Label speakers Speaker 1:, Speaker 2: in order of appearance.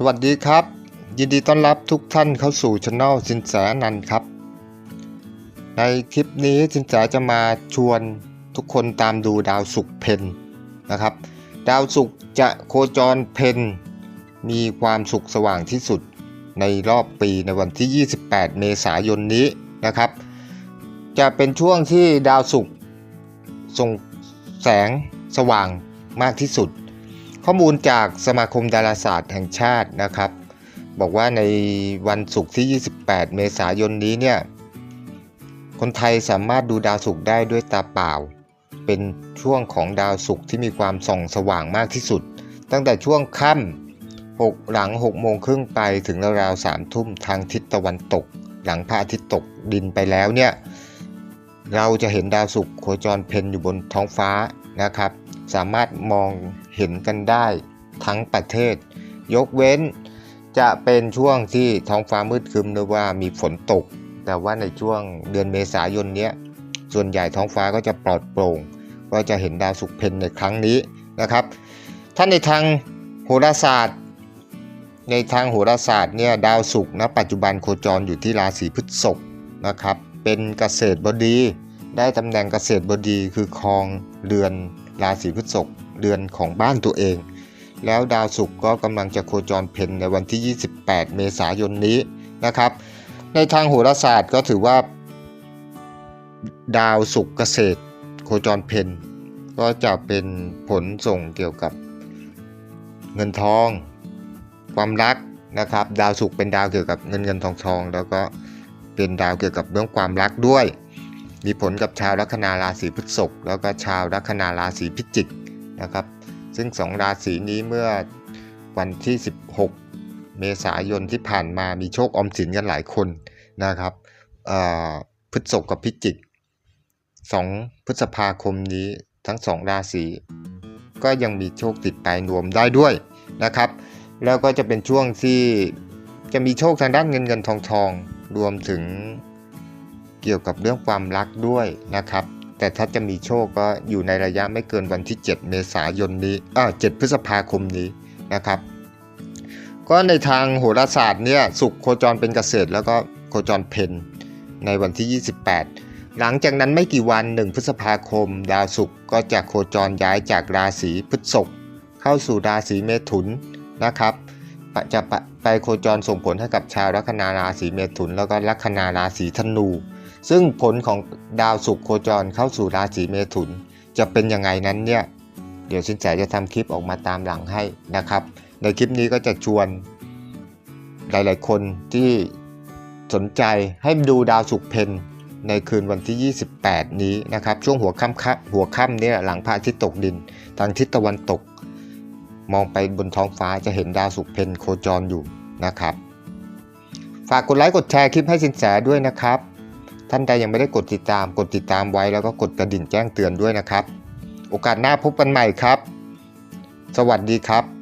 Speaker 1: สวัสดีครับ ยินดีต้อนรับทุกท่านเข้าสู่ช anel สินแสนันครับ ในคลิปนี้สินแสจะมาชวนทุกคนตามดูดาวศุกร์เพนนะครับ ดาวศุกร์จะโคจรเพนมีความสุขสว่างที่สุดในรอบปีในวันที่ 28 เมษายนนี้นะครับ จะเป็นช่วงที่ดาวศุกร์ส่งแสงสว่างมากที่สุด ข้อมูลจากสมาคมดาราศาสตร์แห่งชาตินะครับ บอกว่าในวันศุกร์ที่ 28 เมษายนนี้เนี่ยคนไทยสามารถดูดาวศุกร์ได้ด้วยตาเปล่า เป็นช่วงของดาวศุกร์ที่มีความส่องสว่างมากที่สุด ตั้งแต่ช่วงค่ำ6หลัง6โมงครึ่งไปถึงราวๆ3ทุ่มทางทิศตะวันตก หลังพระอาทิตย์ตกดินไปแล้วเนี่ยเราจะเห็นดาวศุกร์โคจรเพนอยู่บนท้องฟ้านะครับ สามารถมอง เห็นกันได้ทั้งประเทศ ยกเว้นจะเป็นช่วงที่ท้องฟ้ามืดครึมหรือว่ามีฝนตก แต่ว่าในช่วงเดือนเมษายนเนี้ยส่วนใหญ่ท้องฟ้าก็จะปลอดโปร่ง ก็จะเห็นดาวศุกเพนในครั้งนี้นะครับถ้านในทางโหราศาสตร์ ในทางโหราศาสตร์เนี่ยดาวศุกร์ณปัจจุบันโคจรอยู่ที่ราศีพฤษภนะครับ เป็นเกษตรบดี ได้ตำแหน่งเกษตรบดีคือครองเรือนราศีพฤษภ เรือนของบ้านตัวเอง แล้วดาวศุกร์ก็กำลังจะโคจรเพนในวันที่ 28 เมษายนนี้นะครับ ในทางโหราศาสตร์ก็ถือว่า ดาวศุกร์เกษตร โคจรเพนก็จะเป็นผลส่งเกี่ยวกับเงินทอง ความรักนะครับ ดาวศุกร์เป็นดาวเกี่ยวกับเงินเงินทองทอง แล้วก็เป็นดาวเกี่ยวกับเรื่องความรักด้วย มีผลกับชาวลัคนาราศีพฤษภแล้วก็ชาวลัคนาราศีพิจิก นะครับ ซึ่งสองราศีนี้เมื่อวันที่ 16 เมษายนที่ผ่านมามีโชคอมสินกันหลายคนนะครับพฤษภกับพิจิก 2 พฤษภาคมนี้ทั้งสองราศีก็ยังมีโชคติดปลายนวมได้ด้วยนะครับ แล้วก็จะเป็นช่วงที่จะมีโชคทางด้านเงินเงินทองทองรวมถึงเกี่ยวกับเรื่องความรักด้วยนะครับ แต่ถ้าจะมีโชคก็อยู่ในระยะไม่เกินวันที่ 7 เมษายนนี้อ่า7พฤษภาคมนี้นะครับ ก็ในทางโหราศาสตร์เนี่ยสุขโคจรเป็นเกษตร แล้วก็โคจรเพนในวันที่ 28 หลังจากนั้นไม่กี่วัน 1 พฤษภาคม ดาวศุกร์ก็จะโคจรย้ายจากราศีพฤษภเข้าสู่ราศีเมถุนนะครับจะไปโคจรส่งผลให้กับชาวลัคนาราศีเมถุน แล้วก็ลัคนาราศีธนู ซึ่งผลของดาวศุกร์โคจรเข้าสู่ราศีเมถุน จะเป็นยังไงนั้นเนี่ย เดี๋ยวสินแสจะทำคลิปออกมาตามหลังให้นะครับ ในคลิปนี้ก็จะชวนหลาย ๆ คนที่สนใจให้ดูดาวศุกร์เพนในคืนวันที่ 28 นี้นะครับ ช่วงหัวค่ำหัวค่ำเนี่ยหลังพระอาทิตย์ตกดิน ทางทิศตะวันตก มองไปบนท้องฟ้าจะเห็นดาวศุกร์เพนโคจรอยู่นะครับ ฝากกดไลค์กดแชร์คลิปให้สินแสด้วยนะครับ ท่านใดยังไม่ได้กดติดตามกดติดตามไว้แล้วก็กดกระดิ่งแจ้งเตือนด้วยนะครับ โอกาสหน้าพบกันใหม่ครับ สวัสดีครับ